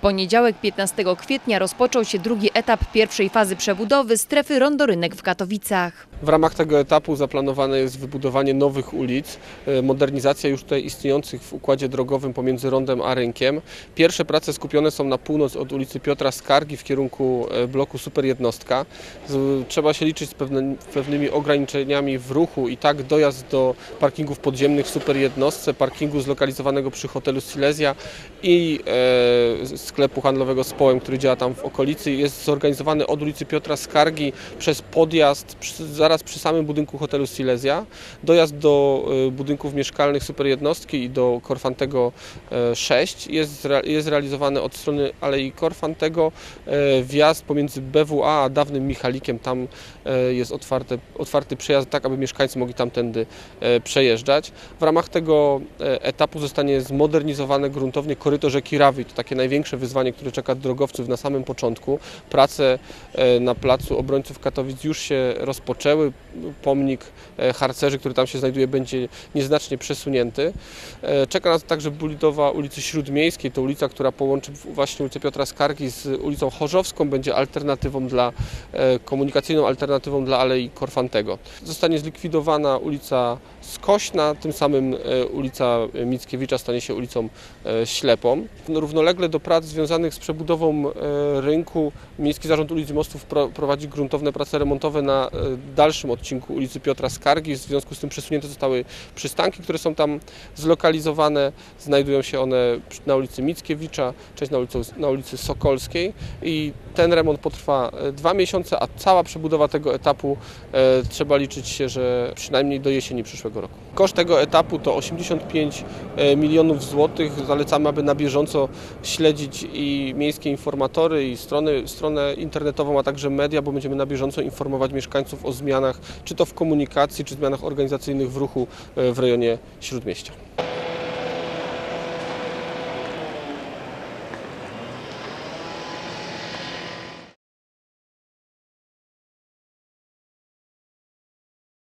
poniedziałek 15 kwietnia rozpoczął się drugi etap pierwszej fazy przebudowy strefy Rondorynek w Katowicach. W ramach tego etapu zaplanowane jest wybudowanie nowych ulic, e, modernizacja już tutaj istniejących w układzie drogowym pomiędzy Rondem a Rynkiem. Pierwsze prace skupione są na północ od ulicy Piotra Skargi w kierunku e, bloku Superjednostka. Trzeba się liczyć z pewnymi, ograniczeniami w ruchu i tak dojazd do parkingów podziemnych w Superjednostce, parkingu zlokalizowanego przy hotelu Silesia i e, sklepu handlowego z Połem, który działa tam w okolicy, jest zorganizowany od ulicy Piotra Skargi przez podjazd zaraz przy samym budynku hotelu Silesia, dojazd do e, budynków mieszkalnych Superjednostki i do Korfantego e, 6 jest, zre- jest realizowany od strony Alei Korfantego. E, Wjazd pomiędzy BWA a dawnym Michalikiem, tam e, jest otwarte, otwarty przejazd, tak aby mieszkańcy mogli tamtędy e, przejeżdżać. W ramach tego e, etapu zostanie zmodernizowane gruntownie koryto rzeki Rawy. To takie największe wyzwanie, które czeka drogowców na samym początku. Prace e, na placu obrońców Katowic już się rozpoczęły. Pomnik e, harcerzy, który tam się znajduje, będzie nieznacznie przesunięty. E, Czeka nas także budowa ulicy Śródmiejskiej. To ulica, która połączy właśnie ulicę Piotra Skargi z ulicą Chorzowską. Będzie alternatywą dla, e, komunikacyjną alternatywą dla Alei Korfantego. Zostanie zlikwidowana ulica Skośna, tym samym ulica Mickiewicza stanie się ulicą Ślepą. Równolegle do prac związanych z przebudową rynku Miejski Zarząd Ulic i Mostów pro- prowadzi gruntowne prace remontowe na e, dalszym odcinku ulicy Piotra Skargi. W związku z tym przesunięte zostały przystanki, które są tam zlokalizowane. Znajdują się one na ulicy Mickiewicza, część na ulicy, na ulicy Sokolskiej i ten remont potrwa e, dwa miesiące, a cała przebudowa tego etapu e, trzeba liczyć się, że przynajmniej do jesieni przyszłego roku. Koszt tego etapu to 85 e, milionów złotych. Zalecamy, aby na bieżąco śledzić i miejskie informatory, i strony, stronę internetową, a także media, bo będziemy na bieżąco informować mieszkańców o zmianach, czy to w komunikacji, czy zmianach organizacyjnych w ruchu e, w rejonie Śródmieścia.